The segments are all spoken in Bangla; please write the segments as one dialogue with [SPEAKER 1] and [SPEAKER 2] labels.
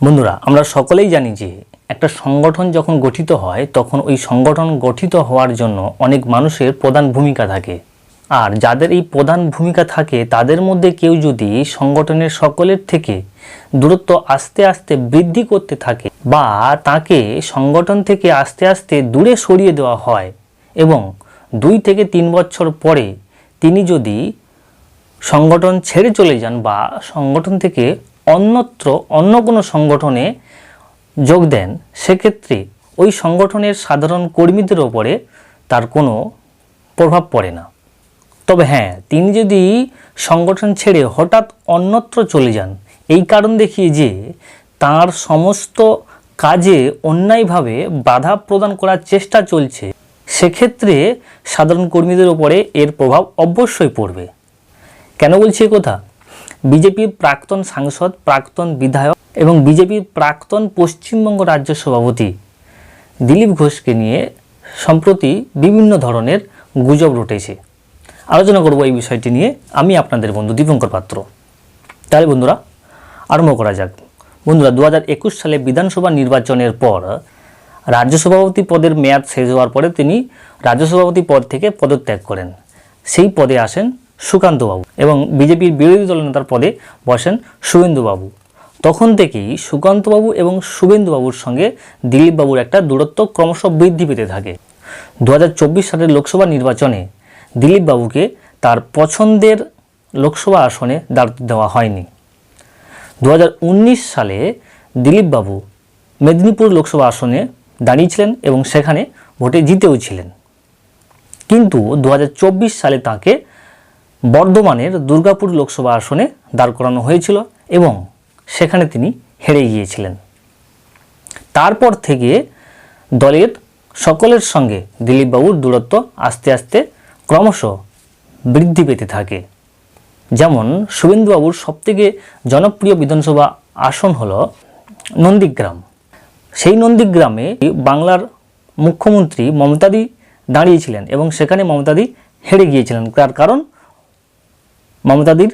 [SPEAKER 1] বন্ধুরা, আমরা সকলেই জানি যে একটা সংগঠন যখন গঠিত হয়, তখন ওই সংগঠন গঠিত হওয়ার জন্য অনেক মানুষের প্রধান ভূমিকা থাকে। আর যাদের এই প্রধান ভূমিকা থাকে, তাদের মধ্যে কেউ যদি সংগঠনের সকলের থেকে দূরত্ব আস্তে আস্তে বৃদ্ধি করতে থাকে বা তাকে সংগঠন থেকে আস্তে আস্তে দূরে সরিয়ে দেওয়া হয় এবং দুই থেকে তিন বছর পরে তিনি যদি সংগঠন ছেড়ে চলে যান বা সংগঠন থেকে অন্যত্র, অন্য কোনো সংগঠনে যোগ দেন, সেক্ষেত্রে ওই সংগঠনের সাধারণ কর্মীদের ওপরে তার কোনো প্রভাব পড়ে না। তবে হ্যাঁ তিনি যদি সংগঠন ছেড়ে হঠাৎ অন্যত্র চলে যান, এই কারণ দেখিয়ে যে তার সমস্ত কাজে অন্যায়ভাবে বাধা প্রদান করার চেষ্টা চলছে, সেক্ষেত্রে সাধারণ কর্মীদের ওপরে এর প্রভাব অবশ্যই পড়বে। কেন বলছি কথা? বিজেপির প্রাক্তন সাংসদ, প্রাক্তন বিধায়ক এবং বিজেপির প্রাক্তন পশ্চিমবঙ্গ রাজ্য সভাপতি দিলীপ ঘোষকে নিয়ে সম্প্রতি বিভিন্ন ধরনের গুজব রটেছে। আলোচনা করব এই বিষয়টি নিয়ে। আমি আপনাদের বন্ধু দীপঙ্কর পাত্র। তাহলে বন্ধুরা, আরম্ভ করা যাক। বন্ধুরা দু একুশ সালে বিধানসভা নির্বাচনের পর রাজ্য সভাপতি পদের মেয়াদ শেষ হওয়ার পরে তিনি রাজ্য সভাপতি পদ থেকে পদত্যাগ করেন। সেই পদে আসেন সুকান্তবাবু এবং বিজেপির বিরোধী দলনেতার পদে বসেন শুভেন্দুবাবু। তখন থেকেই সুকান্তবাবু এবং শুভেন্দুবাবুর সঙ্গে দিলীপবাবুর একটা দূরত্ব ক্রমশ বৃদ্ধি পেতে থাকে। দু হাজার চব্বিশ সালের লোকসভা নির্বাচনে দিলীপবাবুকে তার পছন্দের লোকসভা আসনে দাঁড় দেওয়া হয়নি। দু হাজার উনিশ সালে দিলীপবাবু মেদিনীপুর লোকসভা আসনে দাঁড়িয়েছিলেন এবং সেখানে ভোটে জিতেও ছিলেন। কিন্তু দু হাজার চব্বিশ সালে তাকে বর্ধমানের দুর্গাপুর লোকসভা আসনে দাঁড় করানো হয়েছিল এবং সেখানে তিনি হেরে গিয়েছিলেন। তারপর থেকে দলের সকলের সঙ্গে দিলীপবাবুর দূরত্ব আস্তে আস্তে ক্রমশ বৃদ্ধি পেতে থাকে। যেমন শুভেন্দুবাবুর সবথেকে জনপ্রিয় বিধানসভা আসন হল নন্দীগ্রাম। সেই নন্দীগ্রামে বাংলার মুখ্যমন্ত্রী মমতাদি দাঁড়িয়েছিলেন এবং সেখানে মমতাদি হেরে গিয়েছিলেন। তার কারণ মমতাদির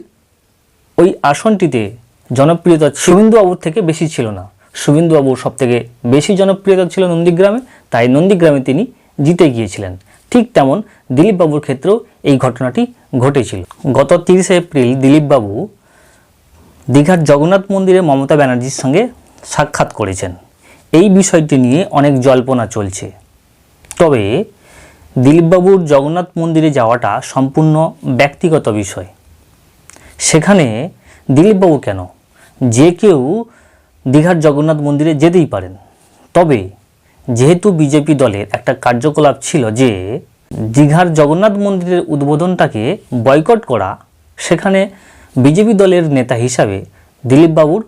[SPEAKER 1] ওই আসনটিতে জনপ্রিয়তা শুভেন্দুবাবুর থেকে বেশি ছিল না। শুভেন্দুবাবুর সব থেকে বেশি জনপ্রিয়তা ছিল নন্দীগ্রামে, তাই নন্দীগ্রামে তিনি জিতে গিয়েছিলেন। ঠিক তেমন দিলীপবাবুর ক্ষেত্রেও এই ঘটনাটি ঘটেছিল। গত তিরিশে এপ্রিল দিলীপবাবু দীঘার জগন্নাথ মন্দিরে মমতা ব্যানার্জির সঙ্গে সাক্ষাৎ করেছেন। এই বিষয়টি নিয়ে অনেক জল্পনা চলছে। তবে দিলীপবাবুর জগন্নাথ মন্দিরে যাওয়াটা সম্পূর্ণ ব্যক্তিগত বিষয়। সেখানে দিলীপবাবু কেন? যে কেউ দীঘার জগন্নাথ মন্দিরে যেতেই পারেন। তবে যেহেতু বিজেপি দলের একটা কার্যকলাপ ছিল যে দীঘার জগন্নাথ মন্দিরের উদ্বোধনটাকে বয়কট করা, সেখানে বিজেপি দলের নেতা হিসাবে দিলীপবাবুর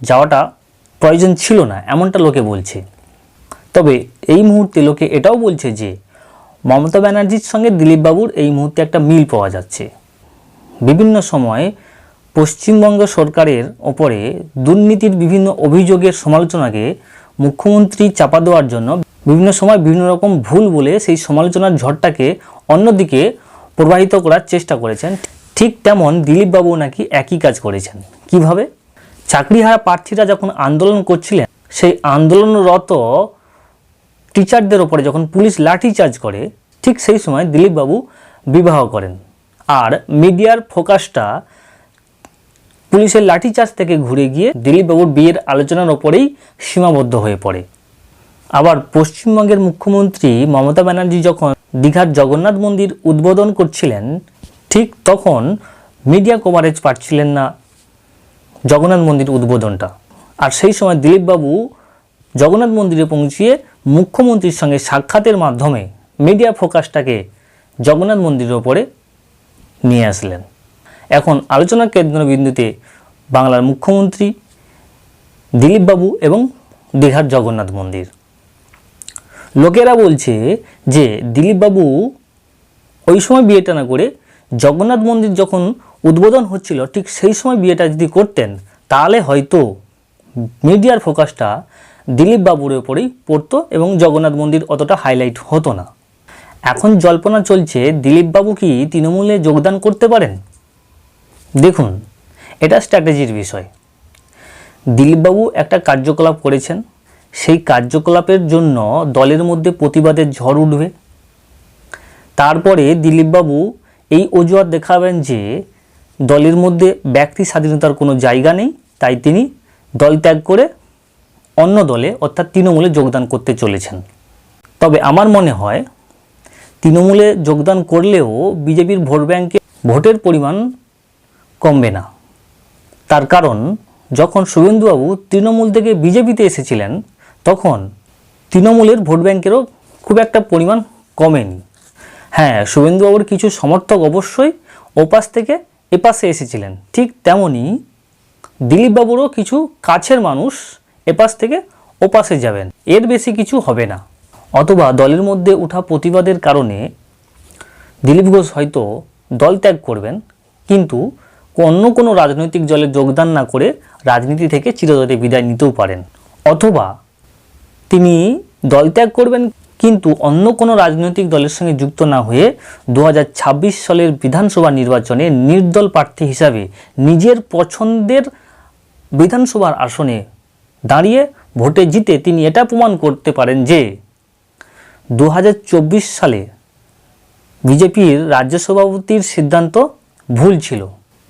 [SPEAKER 1] যাওয়াটা প্রয়োজন ছিল না, এমনটা লোকে বলছে। তবে এই মুহূর্তে লোকে এটাও বলছে যে মমতা ব্যানার্জির সঙ্গে দিলীপবাবুর এই মুহূর্তে একটা মিল পাওয়া যাচ্ছে। বিভিন্ন সময় পশ্চিমবঙ্গ সরকারের ওপরে দুর্নীতির বিভিন্ন অভিযোগের সমালোচনাকে মুখ্যমন্ত্রী চাপা দেওয়ার জন্য বিভিন্ন সময় বিভিন্ন রকম ভুল বলে সেই সমালোচনার ঝড়টাকে অন্যদিকে প্রবাহিত করার চেষ্টা করেছেন। ঠিক তেমন দিলীপবাবু নাকি একই কাজ করেছেন। কীভাবে? চাকরিহারা প্রার্থীরা যখন আন্দোলন করছিলেন, সেই আন্দোলনরত টিচারদের ওপরে যখন পুলিশ লাঠিচার্জ করে, ঠিক সেই সময় দিলীপবাবু বিবাহ করেন। আর মিডিয়ার ফোকাসটা পুলিশের লাঠিচার্জ থেকে ঘুরে গিয়ে দিলীপবাবুর বিয়ের আলোচনার ওপরেই সীমাবদ্ধ হয়ে পড়ে। আবার পশ্চিমবঙ্গের মুখ্যমন্ত্রী মমতা ব্যানার্জি যখন দীঘার জগন্নাথ মন্দির উদ্বোধন করছিলেন, ঠিক তখন মিডিয়া কভারেজ পাচ্ছিলেন না জগন্নাথ মন্দির উদ্বোধনটা। আর সেই সময় দিলীপবাবু জগন্নাথ মন্দিরে পৌঁছিয়ে মুখ্যমন্ত্রীর সঙ্গে সাক্ষাতের মাধ্যমে মিডিয়া ফোকাসটাকে জগন্নাথ মন্দিরের ওপরে নিয়ে আসলেন। এখন আলোচনার কেন্দ্রবিন্দুতে বাংলার মুখ্যমন্ত্রী দিলীপবাবু এবং দীঘার জগন্নাথ মন্দির। লোকেরা বলছে যে দিলীপবাবু ওই সময় বিয়েটা না করে জগন্নাথ মন্দির যখন উদ্বোধন হচ্ছিল, ঠিক সেই সময় বিয়েটা যদি করতেন, তাহলে হয়তো মিডিয়ার ফোকাসটা দিলীপ বাবুর ওপরেই পড়তো এবং জগন্নাথ মন্দির অতটা হাইলাইট হতো না। এখন জল্পনা চলছে দিলীপবাবু কি তৃণমূলে যোগদান করতে পারেন? দেখুন, এটা স্ট্র্যাটেজির বিষয়। দিলীপবাবু একটা কার্যকলাপ করেছেন, সেই কার্যকলাপের জন্য দলের মধ্যে প্রতিবাদের ঝড় উঠবে। তারপরে দিলীপবাবু এই অজুহাত দেখাবেন যে দলের মধ্যে ব্যক্তি স্বাধীনতার কোনো জায়গা নেই, তাই তিনি দল ত্যাগ করে অন্য দলে, অর্থাৎ তৃণমূলে যোগদান করতে চলেছেন। তবে আমার মনে হয় তৃণমূলে যোগদান করলেও বিজেপির ভোট ব্যাংকে ভোটের পরিমাণ কমবে না। তার কারণ, যখন শুভেন্দুবাবু তৃণমূল থেকে বিজেপিতে এসেছিলেন, তখন তৃণমূলের ভোট ব্যাংকেরও খুব একটা পরিমাণ কমেনি। হ্যাঁ শুভেন্দুবাবুর কিছু সমর্থক অবশ্যই ওপাশ থেকে এপাশে এসেছিলেন। ঠিক তেমনই দিলীপবাবুরও কিছু কাছের মানুষ এপাশ থেকে ওপাশে যাবেন। এর বেশি কিছু হবে না। অথবা দলের মধ্যে ওঠা প্রতিবাদের কারণে দিলীপ ঘোষ হয়তো দল ত্যাগ করবেন, কিন্তু অন্য কোনো রাজনৈতিক দলে যোগদান না করে রাজনীতি থেকে চিরতরে বিদায় নিতেও পারেন। অথবা তিনি দল ত্যাগ করবেন, কিন্তু অন্য কোনো রাজনৈতিক দলের সঙ্গে যুক্ত না হয়ে দু হাজার ছাব্বিশ সালের বিধানসভা নির্বাচনে নির্দল প্রার্থী হিসাবে নিজের পছন্দের বিধানসভার আসনে দাঁড়িয়ে ভোটে জিতে তিনি এটা প্রমাণ করতে পারেন যে দু হাজার চব্বিশ সালে বিজেপির রাজ্য সভাপতির সিদ্ধান্ত ভুল ছিল।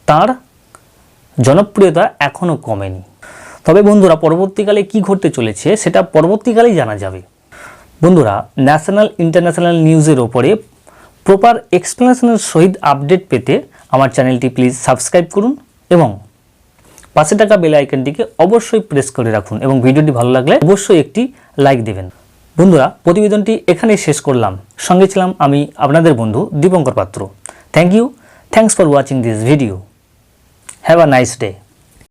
[SPEAKER 1] তার জনপ্রিয়তা এখনও কমেনি। তবে বন্ধুরা, পরবর্তীকালে কি ঘটতে চলেছে সেটা পরবর্তীকালেই জানা যাবে। বন্ধুরা, ন্যাশনাল ইন্টারন্যাশনাল নিউজের ওপরে প্রপার এক্সপ্লেনেশনের সহিত আপডেট পেতে আমার চ্যানেলটি প্লিজ সাবস্ক্রাইব করুন এবং পাশে টাকা বেল আইকনটিকে অবশ্যই প্রেস করে রাখুন এবং ভিডিওটি ভালো লাগলে অবশ্যই একটি লাইক দেবেন। বন্ধুরা, প্রতিবেদনটি এখানে শেষ করলাম। সঙ্গে ছিলাম আমি, আপনাদের বন্ধু Dipankar Patra. Thank you thanks for watching this video have a nice day